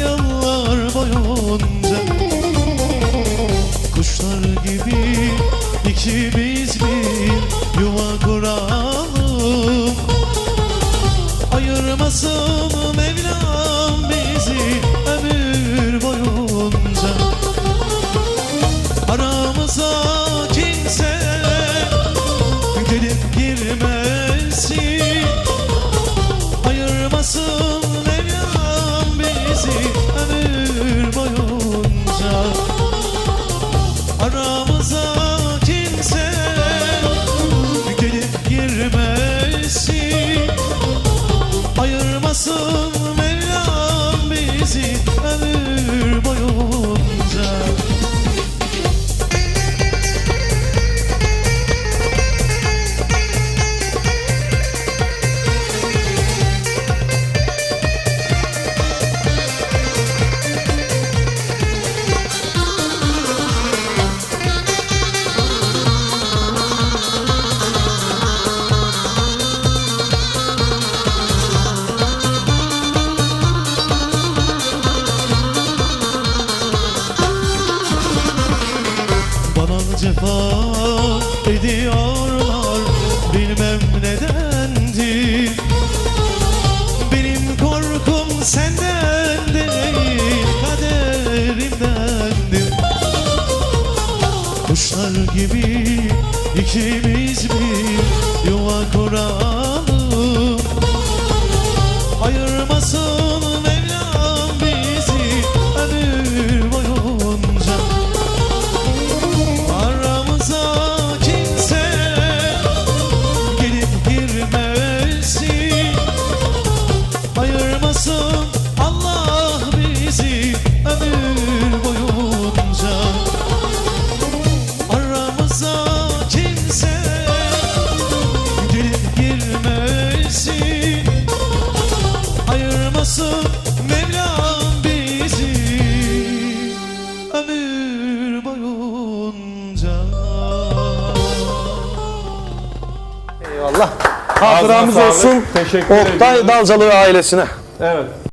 yıllar boyunca Kuşlar gibi ikimiz bir yuva kuralım. Ayırmasın Mevlam bizi ömür boyunca. Aramıza kimse gelip girmesin. Ayırmasın Mevlam cefa ediyorlar. Bilmem nedendir. Benim korkum senden değil Kaderimdendir. Kuşlar gibi ikimiz bir yuva kuralım bizi ömür boyunca Aramıza kimse gelip girmesin Ayırmasın Mevlam bizi ömür boyunca Eyvallah. Hatıramız olsun. Teşekkür Oktay. Dalcalı ailesine. Evet.